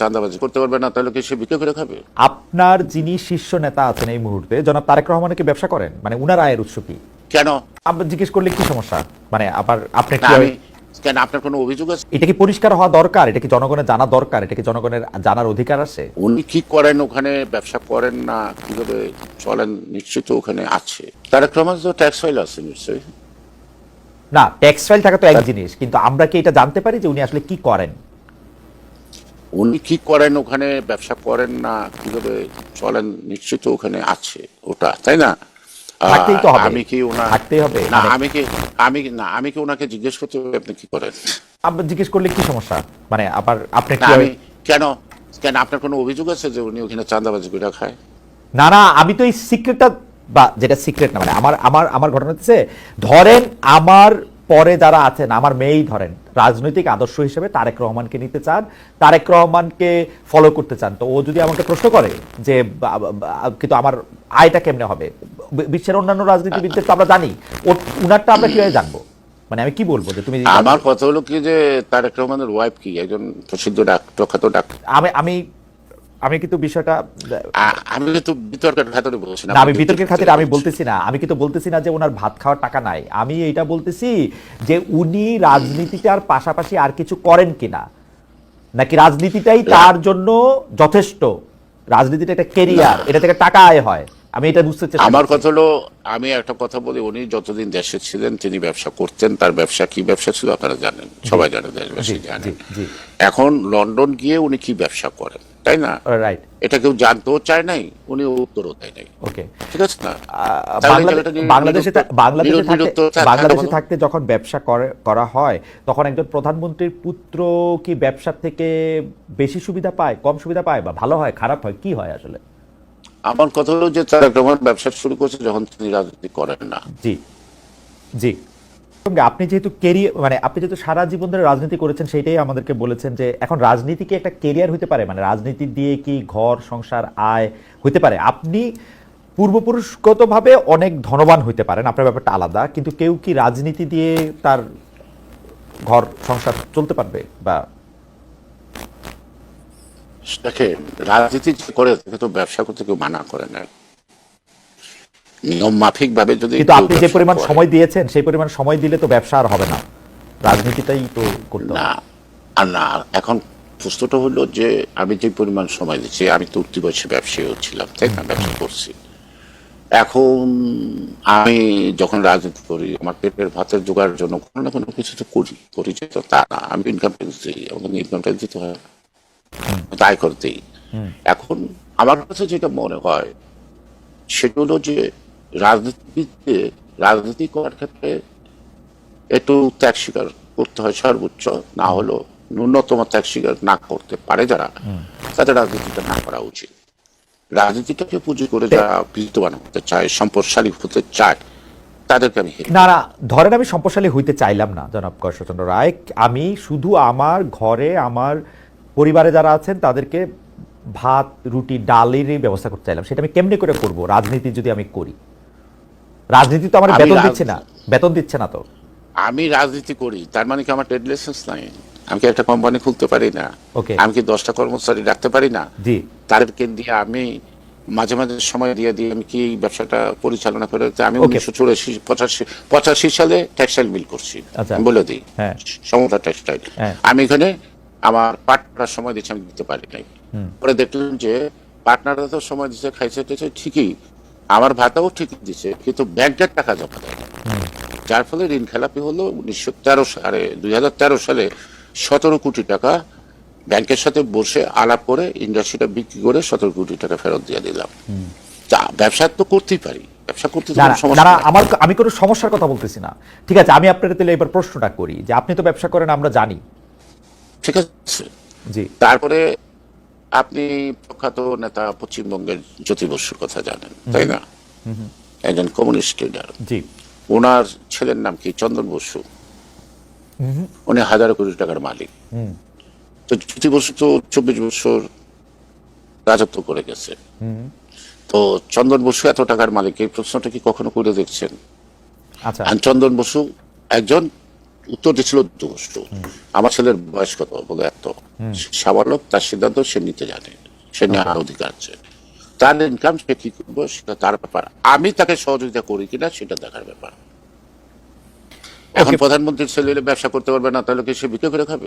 চাঁদাবাজি করতে পারবে না তাহলে কি সে বিক্রি করে খাবে? আপনার যিনি শীর্ষ নেতা আছেন এই মুহূর্তে জনাব তারেক রহমানের কি ব্যবসা করেন? মানে উনার আয়ের উৎস কি? কেন? আবার জিজ্ঞেস করলে কি সমস্যা? মানে আবার আপনি কি কেন আপনার কোনো অভিযোগ আছে? এটা কি পরিষ্কার হওয়া দরকার? এটা কি জনগণের জানা দরকার? এটা কি জনগণের জানার অধিকার আছে? উনি কি করেন ওখানে? ব্যবসা করেন না? কীভাবে চলেন? নিশ্চিত ওখানে আছে। তারেক রহমান তো ট্যাক্স ফাইল আছে নিশ্চয়ই। না ট্যাক্স ফাইল থাকা তো এক জিনিস কিন্তু আমরা কি এটা জানতে পারি যে উনি আসলে কি করেন? উনি কি করেন ওখানে ব্যবসা করেন না কীভাবে চলেন? নিশ্চিত ওখানে আছে ওটা তাই না। আমি কি থাকতেই হবে। না মানে- আমি কি আমি না আমি কি ওনাকে জিজ্ঞেস করতে হবে আপনি কি করেন? আবার জিজ্ঞেস করলে কি সমস্যা? মানে আবার আপনি কি আমি কেন? কেন আপনার কোনো অভিযোগ আছে যে উনি ওখানে চাঁদাবাজি করে খায়? না না আমি তো এই সিক্রেটটা বা যেটা সিক্রেট না মানে আমার আমার আমার ঘটনা হচ্ছে ধরেন আমার পরে যারা আছেন আমার মেয়েই ধরেন রাজনৈতিক আদর্শ হিসেবে তারেক রহমানকে নিতে চান তারেক রহমানকে ফলো করতে চান। তো ও যদি আমাকে প্রশ্ন করে যে কিন্তু আমার আয়টা কেমনে হবে? বিশ্বের অন্যান্য রাজনীতিবিদদের তো আমরা জানি। ওর উনারটা আমরা কীভাবে জানব? মানে আমি কি বলব যে তুমি আমার কথা হলো কি যে তারেক রহমানের ওয়াইফ কি? একজন প্রসিদ্ধ ডাক প্রখ্যাত ডাক। আমি আমি আমি কিন্তু বিষয়টা আমি তো বিতর্কের খাতিরে বলছি না। আমি বিতর্কের খাতিরে আমি বলতেছি না। আমি কিন্তু বলতেছি না যে ওনার ভাত খাওয়ার টাকা নাই। আমি এটা বলতেছি যে উনি রাজনীতিটার পাশাপাশি আর কিছু করেন কিনা। নাকি রাজনীতিটাই তার জন্য যথেষ্ট। রাজনীতিটা একটা কেরিয়ার এটা থেকে টাকা আয় হয়। আমি এটা বুঝতে চাই আমার কথা হলো আমি একটা কথা বলি উনি যতদিন দেশে ছিলেন তিনি ব্যবসা করতেন। তার ব্যবসা কি ব্যবসা ছিল আপনারা জানেন। সবাই জানে দেশবাসী জি। এখন লন্ডন গিয়ে উনি কি ব্যবসা করেন? তাই না? রাইট এটা কেউ জানতেও চায় নাই উনি উত্তরও দেয় নাই। ওকে ঠিক আছে না? তাহলে বাংলাদেশ- জায়গাটা নিয়ে বাংলাদেশে বাংলাদেশে থাকতে বাংলাদেশে থাকতে যখন ব্যবসা করে- করা হয় তখন একজন প্রধানমন্ত্রীর পুত্র কি ব্যবসা থেকে বেশি সুবিধা পায় কম সুবিধা পায় বা ভালো হয় খারাপ হয় কি হয় আসলে? আমার কথা হলো যে তারেক রহমান ব্যবসা শুরু করছে যখন তিনি রাজনীতি করেন না। জি। জি। আপনি যেহেতু কেরিয়ার মানে আপনি যেহেতু সারা জীবন ধরে রাজনীতি করেছেন সেটাই আমাদেরকে বলেছেন যে এখন রাজনীতি কি একটা কেরিয়ার হতে পারে? মানে রাজনীতি দিয়ে কি ঘর, সংসার, আয় হতে পারে? আপনি পূর্বপুরুষগতভাবে অনেক ধনবান হইতে পারেন, আপনার ব্যাপারটা আলাদা, কিন্তু কেউ কি রাজনীতি দিয়ে তার ঘর, সংসার চলতে পারবে বা দেখেন, রাজনীতি করে তাকে তো ব্যবসা করতে কেউ মানা করে না। নিয়ম মাফিক ভাবে যদি কিন্তু আপনি যে পরিমাণ সময় দিয়েছেন সেই পরিমাণ সময় দিলে তো ব্যবসা আর হবে না। রাজনীতিটাই তো করতে না আর না এখন প্রশ্নটা হলো যে আমি যে পরিমাণ সময় দিচ্ছি আমি তো উঠতি বয়সে ব্যবসায়ী ছিলাম তাই না? ব্যবসা করছি। এখন আমি যখন রাজনীতি করি আমার পেটের ভাতের জোগাড়ের জন্য কোনো না কোনো কিছু তো করি করি তো তা না আমি ইনকাম ট্যাক্স দিই আমাকে ইনকাম ট্যাক্স দিতে হয়। তাই করতেই এখন আমার কাছে যেটা মনে হয় সেটা হলো যে রাজনীতিবিদকে রাজনীতি করার ক্ষেত্রে একটু ত্যাগ স্বীকার করতে হয় সর্বোচ্চ না হলো ন্যূনতম ত্যাগ স্বীকার না করতে পারে যারা তাদের রাজনীতিটা না করা উচিত। রাজনীতিটাকে পুঁজি করে যারা বিদ্যমান হতে চায় সম্পদশালী হতে চায় তাদেরকে আমি না না ধরেন আমি সম্পদশালী হইতে চাইলাম না জনাব কর্ষচন্দ্র রায়। আমি শুধু আমার ঘরে আমার পরিবারে যারা আছেন তাদেরকে ভাত রুটি ডালেরই ব্যবস্থা করতে চাইলাম। সেটা আমি কেমনে করে করব? রাজনীতি যদি আমি করি। রাজনীতি তো আমার আমি বেতন দিচ্ছে না। বেতন দিচ্ছে না তো। আমি রাজনীতি করি তার মানে কি আমার ট্রেড লাইসেন্স নাই? আমি কি একটা কোম্পানি খুলতে পারি না. আমি কি দশটা কর্মচারী রাখতে পারি না? জি। তাদেরকে দিয়ে আমি মাঝে মাঝে সময় দিয়ে দিয়ে আমি কি ব্যবসাটা পরিচালনা করে আমি. উনিশশো চুরাশি পঁচাশি পঁচাশি সালে টেক্সটাইল মিল করছি। আচ্ছা। বলে দিই। হ্যাঁ। সমতা টেক্সটাইল হ্যাঁ। আমি এখানে আমার পার্টনার সময় দিচ্ছি আমি দিতে পারি নাই। পরে দেখলাম যে পার্টনাররা তো সময় দিচ্ছে খাইছে ঠিকই। আমার ভাতাও ঠিক দিচ্ছে কিন্তু ব্যাংকের টাকা জমা দেয় যার ফলে ঋণ খেলাপি হলো উনিশশো তেরো সালে দুই হাজার তেরো সালে সতেরো কোটি টাকা ব্যাংকের সাথে বসে আলাপ করে ইন্ডাস্ট্রিটা বিক্রি করে সতেরো কোটি টাকা ফেরত দিয়ে দিলাম। তা ব্যবসা তো করতেই পারি ব্যবসা করতে না। আমার আমি কোনো সমস্যার কথা বলতেছি না। ঠিক আছে আমি আপনার তাহলে এবার প্রশ্নটা করি যে আপনি তো ব্যবসা করেন আমরা জানি। ঠিক আছে। জি। তারপরে আপনি প্রখ্যাত নেতা পশ্চিমবঙ্গের জ্যোতি বসুর কথা জানেন তাই না? একজন কমিউনিস্ট লিডার ওনার ছেলের নাম কি? চন্দন বসু। উনি হাজার কোটি টাকার মালিক। তো জ্যোতি বসু তো চব্বিশ বছর রাজত্ব করে গেছে। তো চন্দন বসু এত টাকার মালিক এই প্রশ্নটা কি কখনো করে দেখছেন? আচ্ছা। আর চন্দন বসু একজন উত্তর দিয়েছিল দুশো আমার ছেলের বয়স কত? বলে এত। সাবালক তার সিদ্ধান্ত সে নিতে জানে। সে নেওয়ার অধিকার আছে তার ইনকাম সে কি করব সেটা তার ব্যাপার। আমি তাকে সহযোগিতা করি কিনা সেটা দেখার ব্যাপার। এখন প্রধানমন্ত্রীর ছেলে ব্যবসা করতে পারবে না তাহলে কি সে বিক্রি করে খাবে?